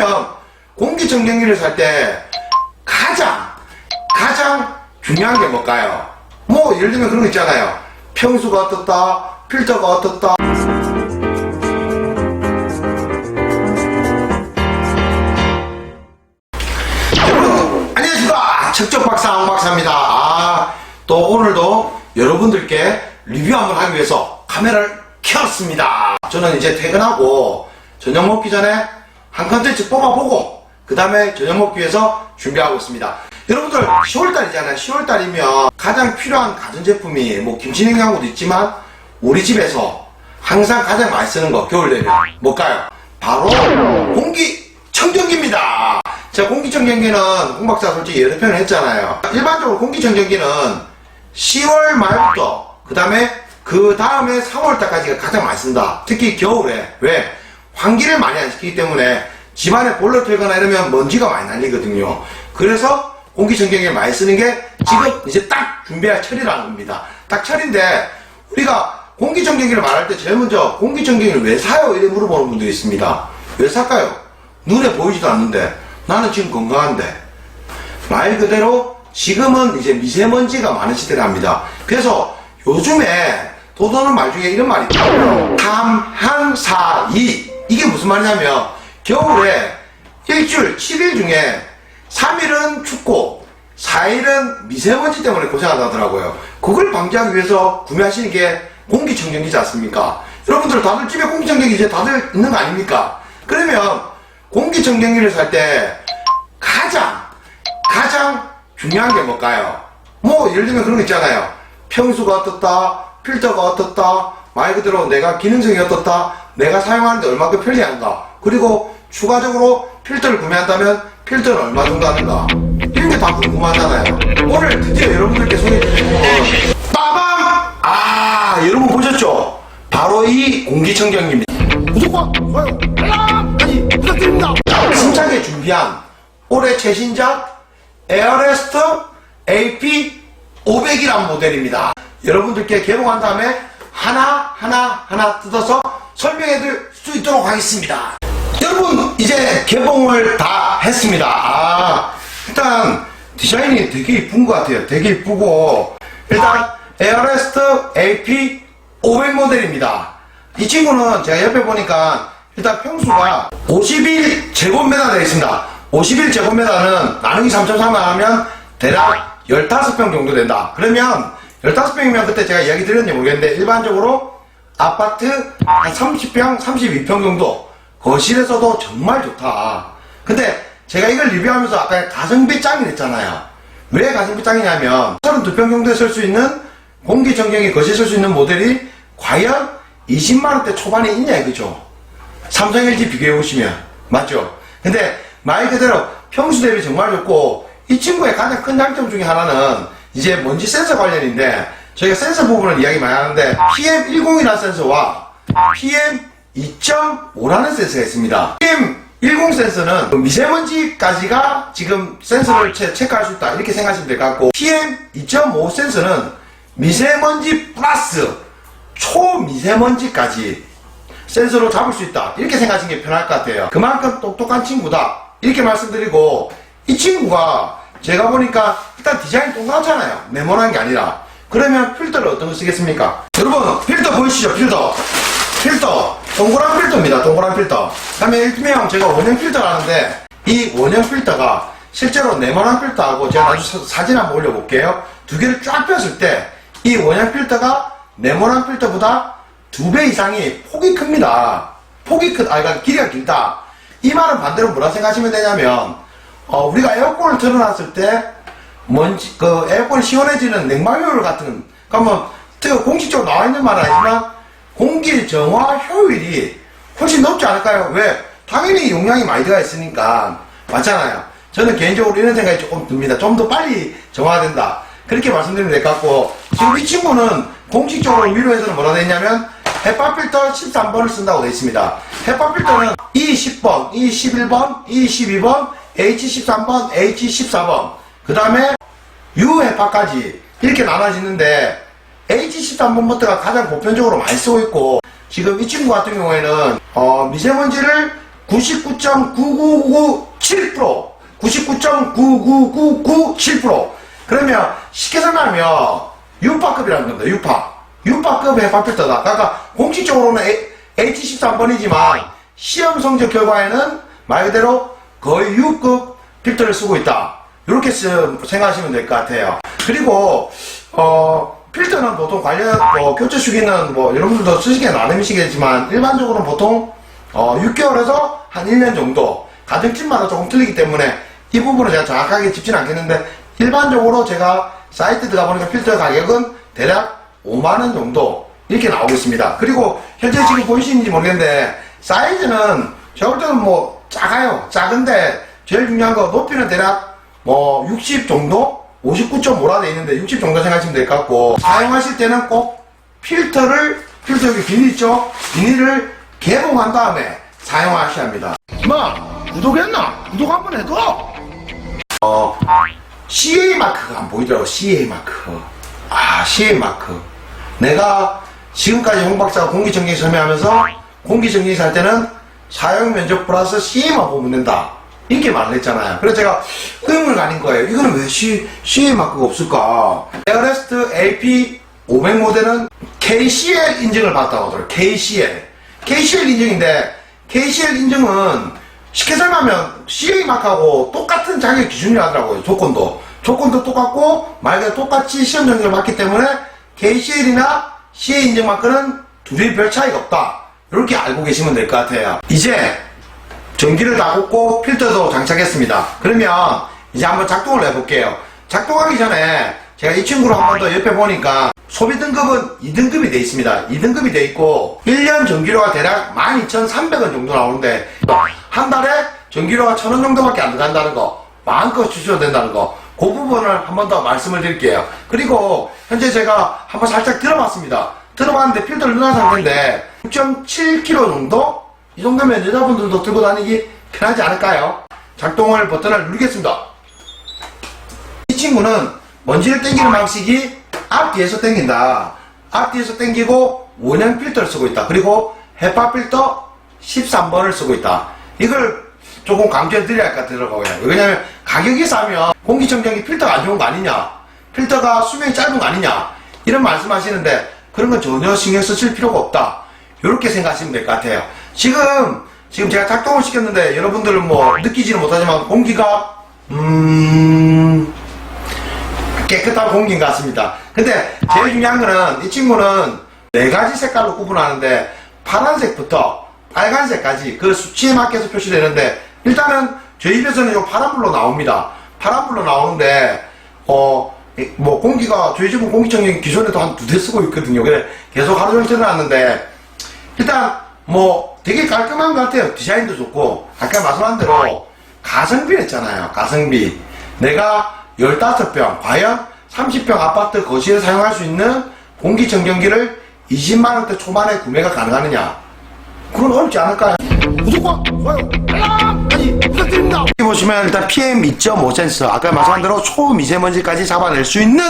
그러면 공기청정기를 살 때 가장 가장 중요한 게 뭘까요? 뭐 예를 들면 그런 거 있잖아요. 평수가 어떻다, 필터가 어떻다. 여러분 안녕하십니까 척척박사 왕박사입니다 아, 또 오늘도 여러분들께 리뷰 한번 하기 위해서 카메라를 켰습니다 저는 이제 퇴근하고 저녁 먹기 전에 한 컨텐츠 뽑아보고 그 다음에 저녁 먹기 위해서 준비하고 있습니다 여러분들 10월달이잖아요 10월달이면 가장 필요한 가전제품이 뭐 김치냉장고도 있지만 우리 집에서 항상 가장 많이 쓰는 거 겨울 되면 뭘까요? 바로 공기 청정기입니다. 자, 공기청정기는 홍박사 솔직히 여러 편을 했잖아요. 일반적으로 공기청정기는 10월 말부터 그 다음에 그 다음에 3월달까지가 가장 많이 쓴다. 특히 겨울에 왜 환기를 많이 안 시키기 때문에 집안에 볼러 틀거나 이러면 먼지가 많이 날리거든요. 그래서 공기청정기를 많이 쓰는 게 지금 이제 딱 준비할 철이라는 겁니다. 딱 철인데 우리가 공기청정기를 말할 때 제일 먼저 공기청정기를 왜 사요? 이래 물어보는 분들이 있습니다. 왜 살까요? 눈에 보이지도 않는데 나는 지금 건강한데 말 그대로 지금은 이제 미세먼지가 많은 시대랍니다. 그래서 요즘에 도도는 말 중에 이런 말이 있죠. 탐한사이 이게 무슨 말이냐면 겨울에 일주일 7일 중에 3일은 춥고 4일은 미세먼지 때문에 고생한다더라고요. 그걸 방지하기 위해서 구매하시는 게 공기청정기지 않습니까? 여러분들 다들 집에 공기청정기 이제 다들 있는 거 아닙니까? 그러면 공기청정기를 살 때 가장 가장 중요한 게 뭘까요? 뭐 예를 들면 그런 거 있잖아요. 평수가 어떻다, 필터가 어떻다, 말 그대로 내가 기능성이 어떻다, 내가 사용하는데 얼마큼 편리한가, 그리고 추가적으로 필터를 구매한다면 필터는 얼마 정도 하는가, 이런 게 다 궁금하잖아요. 오늘 드디어 여러분들께 소개해드릴 부분 빠밤! 아 여러분 보셨죠? 바로 이 공기청정기입니다. 구독과 좋아요, 알람까지 부탁드립니다. 심차게 준비한 올해 최신작 에어레스트 AP 500이란 모델입니다. 여러분들께 개봉한 다음에 하나 하나 하나 뜯어서 설명해 드릴 수 있도록 하겠습니다. 여러분 이제 개봉을 다 했습니다. 아 일단 디자인이 되게 이쁜 것 같아요. 되게 이쁘고 일단 에어레스트 AP 500 모델입니다. 이 친구는 제가 옆에 보니까 일단 평수가 51 제곱미터 되어 있습니다. 51 제곱미터는 나누기 3.3을 하면 대략 15평 정도 된다. 그러면 15평이면 그때 제가 이야기 드렸는지 모르겠는데 일반적으로 아파트 한 30평, 32평 정도 거실에서도 정말 좋다. 근데 제가 이걸 리뷰하면서 아까 가성비 짱이 됐잖아요. 왜 가성비 짱이냐면 32평 정도에 쓸 수 있는 공기청정기 거실 쓸 수 있는 모델이 과연 20만원대 초반에 있냐 이거죠. 삼성 LG 비교해 보시면 맞죠? 근데 말 그대로 평수 대비 정말 좋고 이 친구의 가장 큰 장점 중에 하나는 이제 먼지 센서 관련인데 저희가 센서 부분을 이야기 많이 하는데 PM10이라는 센서와 PM2.5라는 센서가 있습니다. PM10 센서는 미세먼지까지가 지금 센서를 체, 체크할 수 있다 이렇게 생각하시면 될 것 같고 PM2.5 센서는 미세먼지 플러스 초미세먼지까지 센서로 잡을 수 있다. 이렇게 생각하시는 게 편할 것 같아요. 그만큼 똑똑한 친구다. 이렇게 말씀드리고, 이 친구가 제가 보니까 일단 디자인 똑같잖아요. 네모난 게 아니라. 그러면 필터를 어떤 거 쓰겠습니까? 여러분, 필터 보이시죠? 필터. 필터. 동그란 필터입니다. 동그란 필터. 그 다음에 일명 제가 원형 필터를 하는데, 이 원형 필터가 실제로 네모난 필터하고 제가 사- 사진 한번 올려볼게요. 두 개를 쫙 뺐을 때, 이 원형 필터가 네모난 필터보다 두 배 이상이 폭이 큽니다. 폭이 크, 아, 그러니까 길이가 길다. 이 말은 반대로 뭐라 생각하시면 되냐면, 어, 우리가 에어컨을 틀어놨을 때, 먼지, 그, 에어컨이 시원해지는 냉방 효율 같은, 그러면, 그 공식적으로 나와 있는 말은 아니지만, 공기 정화 효율이 훨씬 높지 않을까요? 왜? 당연히 용량이 많이 들어가 있으니까. 맞잖아요. 저는 개인적으로 이런 생각이 조금 듭니다. 좀 더 빨리 정화된다. 그렇게 말씀드리면 될 것 같고, 지금 이 친구는 공식적으로 위로에서는 뭐라 돼 있냐면, 햇밥 필터 13번을 쓴다고 돼 있습니다. 햇밥 필터는 E10번, E11번, E12번, H13번, H14번, 그 다음에 UHEPA까지 이렇게 나눠지는데, H13번부터가 가장 보편적으로 많이 쓰고 있고, 지금 이 친구 같은 경우에는, 어, 미세먼지를 99.9997% 99.99997% 그러면 쉽게 설명하면 유파급이라는 겁니다. 유파. 유파급 헤파 필터다. 그러니까 공식적으로는 H13번이지만 시험 성적 결과에는 말 그대로 거의 6급 필터를 쓰고 있다. 이렇게 쓰- 생각하시면 될 것 같아요. 그리고 어, 필터는 보통 관련 뭐 교체 주기는 뭐 여러분들도 쓰시기에 나름이시겠지만 일반적으로는 보통 어, 6개월에서 한 1년 정도 가정집마다 조금 틀리기 때문에 이 부분은 제가 정확하게 짚지는 않겠는데 일반적으로 제가 사이트 들어가 보니까 필터 가격은 대략 5만원 정도 이렇게 나오고 있습니다. 그리고 현재 지금 보이시는지 모르겠는데 사이즈는 제가 볼 때는 뭐 작아요. 작은데 제일 중요한 거 높이는 대략 뭐 60 정도? 59.5라 돼 있는데 60 정도 생각하시면 될 것 같고 사용하실 때는 꼭 필터를 필터 여기 비닐 있죠? 비닐을 개봉한 다음에 사용하셔야 합니다. 뭐 구독했나? 구독 한번 해줘. 어 CA 마크가 안 보이더라고 CA 마크. 아 CA 마크. 내가 지금까지 홍 박사가 공기청정기 설명하면서 공기청정기 할 때는 사용 면적 플러스 CA만 보면 된다. 이렇게 말을 했잖아요. 그래서 제가 의문을 가린 거예요. 이거는 왜 C, CA 마크가 없을까? 에어레스트 AP 500 모델은 KCL 인증을 받았다고 하더라고요. KCL. KCL 인증인데, KCL 인증은 쉽게 설명하면 CA 마크하고 똑같은 자격 기준이라 하더라고요. 조건도. 조건도 똑같고, 말 그대로 똑같이 시험 정리를 받기 때문에 KCL이나 CA 인증 마크는 둘이 별 차이가 없다. 이렇게 알고 계시면 될 것 같아요. 이제 전기를 다 꽂고 필터도 장착했습니다. 그러면 이제 한번 작동을 해볼게요. 작동하기 전에 제가 이 친구를 한 번 더 옆에 보니까 소비 등급은 2등급이 돼 있습니다. 2등급이 돼 있고 1년 전기료가 대략 12,300원 정도 나오는데 한 달에 전기료가 1,000원 정도밖에 안 들어간다는 거 마음껏 주셔도 된다는 거 그 부분을 한 번 더 말씀을 드릴게요. 그리고 현재 제가 한번 살짝 들어봤습니다. 들어봤는데 필터를 상태인데 6.7kg 정도? 이 정도면 여자분들도 들고 다니기 편하지 않을까요? 작동을 버튼을 누르겠습니다. 이 친구는 먼지를 땡기는 방식이 앞뒤에서 땡긴다. 앞뒤에서 땡기고 원형 필터를 쓰고 있다. 그리고 헤파 필터 13번을 쓰고 있다. 이걸 조금 강조해 드려야 할 것 같더라고요. 왜냐면 가격이 싸면 공기청정기 필터가 안 좋은 거 아니냐? 필터가 수명이 짧은 거 아니냐? 이런 말씀 하시는데 그런 건 전혀 신경 쓰실 필요가 없다. 이렇게 생각하시면 될 것 같아요. 지금, 지금 제가 작동을 시켰는데 여러분들은 뭐 느끼지는 못하지만 공기가, 음, 깨끗한 공기인 것 같습니다. 근데 제일 중요한 거는 이 친구는 네 가지 색깔로 구분하는데 파란색부터 빨간색까지 그 수치에 맞게서 표시되는데 일단은 저희 입에서는 이 파란불로 나옵니다. 파란불로 나오는데 어 뭐 공기가 저희 집은 공기청정기 기존에도 한 두 대 쓰고 있거든요. 그래 계속 하루 종일 틀어놨는데 일단 뭐 되게 깔끔한 것 같아요. 디자인도 좋고 아까 말씀한 대로 가성비 했잖아요. 가성비. 내가 15평 과연 30평 아파트 거실에 사용할 수 있는 공기청정기를 20만 원대 초반에 구매가 가능하느냐? 그건 어렵지 않을까요? 구독과 좋아요, 알람 까지 부탁드립니다. 여기 보시면 일단 PM 2.5 센서, 아까 말씀한 대로 초미세먼지까지 잡아낼 수 있는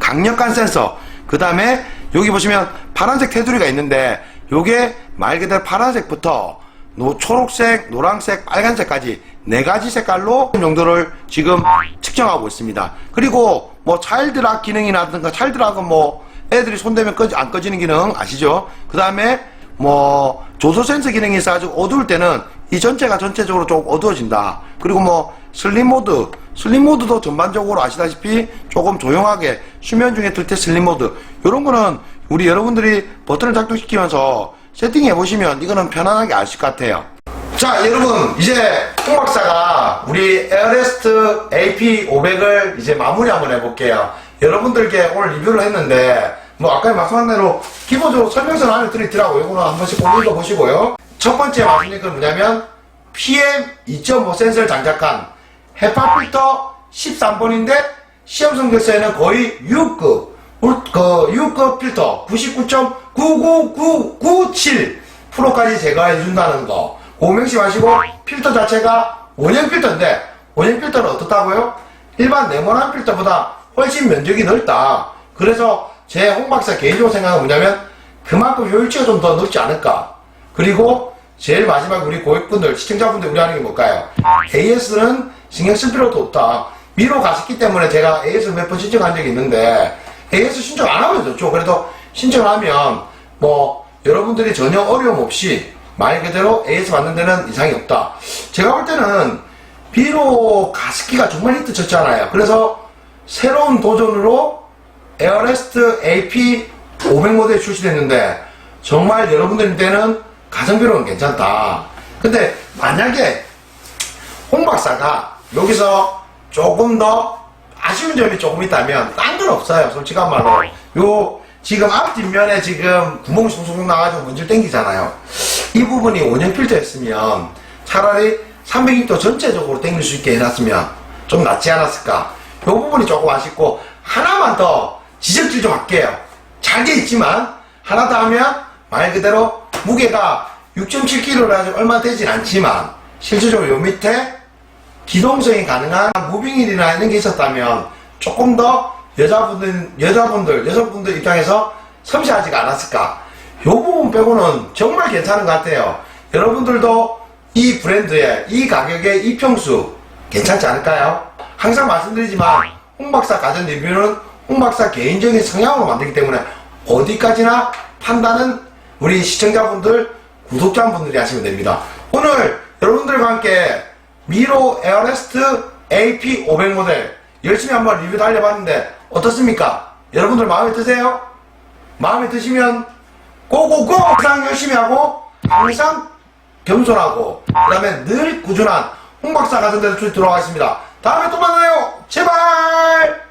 강력한 센서. 그 다음에 여기 보시면 파란색 테두리가 있는데, 요게 말 그대로 파란색부터 노, 초록색, 노란색, 빨간색까지 네 가지 색깔로 정도를 지금 측정하고 있습니다. 그리고 뭐 차일드락 기능이라든가 차일드락은 뭐 애들이 손대면 꺼지, 안 꺼지는 기능 아시죠? 그 다음에 뭐 조소 센서 기능이 있어가지고 어두울 때는 이 전체가 전체적으로 조금 어두워진다. 그리고 뭐 슬림 모드, 슬림 모드도 전반적으로 아시다시피 조금 조용하게 수면 중에 들 때 슬림 모드 이런 거는 우리 여러분들이 버튼을 작동시키면서 세팅해 보시면 이거는 편안하게 아실 것 같아요. 자 여러분 이제 홍 박사가 우리 에어레스트 AP500을 이제 마무리 한번 해볼게요. 여러분들께 오늘 리뷰를 했는데 뭐 아까 말씀한 대로 기본적으로 설명서 안에 들어있더라고요. 이거는 한 번씩 꼭 읽어보시고요. 첫 번째 말씀드린 건 뭐냐면 PM 2.5 센서를 장착한 헤파 필터 13번인데 시험 성적서에는 거의 6급 그 6급 필터 99.99997%까지 제거해 준다는 거 고명심 하시고 필터 자체가 원형 필터인데 원형 필터는 어떻다고요? 일반 네모난 필터보다 훨씬 면적이 넓다 그래서 제 홍박사 개인적으로 생각은 뭐냐면 그만큼 효율치가 좀더 넓지 않을까 그리고 제일 마지막 우리 고객분들, 시청자분들 우리 하는 게 뭘까요? AS는 신경 쓸 필요도 없다. 미로 가셨기 때문에 제가 AS 몇번 신청한 적이 있는데 AS 신청 안 하면 좋죠. 그래도 신청하면 뭐 여러분들이 전혀 어려움 없이 말 그대로 AS 받는 데는 이상이 없다. 제가 볼 때는 비로 가습기가 정말 히트 쳤잖아요. 그래서 새로운 도전으로 에어레스트 AP 500 모델이 출시됐는데 정말 여러분들한테는 가성비로는 괜찮다. 근데 만약에 홍 박사가 여기서 조금 더 아쉬운 점이 조금 있다면 딴 건 없어요. 솔직한 말로. 요 지금 앞뒷면에 지금 구멍 송송 나가지고 문질 땡기잖아요. 이 부분이 원형 필터였으면 차라리 300입도 전체적으로 땡길 수 있게 해놨으면 좀 낫지 않았을까. 요 부분이 조금 아쉽고 하나만 더 지적질 좀 할게요. 잘 돼 있지만 하나 더 하면 말 그대로 무게가 6.7kg라 얼마 되진 않지만 실질적으로 요 밑에 기동성이 가능한 무빙일이나 이런 게 있었다면 조금 더 여자분들, 여자분들, 여성분들 입장에서 섬세하지가 않았을까. 요 부분 빼고는 정말 괜찮은 것 같아요. 여러분들도 이 브랜드에, 이 가격에 이 평수 괜찮지 않을까요? 항상 말씀드리지만 홍 박사 가전 리뷰는 홍 박사 개인적인 성향으로 만들기 때문에 어디까지나 판단은 우리 시청자분들, 구독자분들이 하시면 됩니다. 오늘 여러분들과 함께 미로 에어레스트 AP500 모델 열심히 한번 리뷰 달려봤는데 어떻습니까? 여러분들 마음에 드세요? 마음에 드시면 고고고 항상 열심히 하고 항상 겸손하고 그 다음에 늘 꾸준한 홍박사 같은 데서 들어가겠습니다. 다음에 또 만나요. 제발!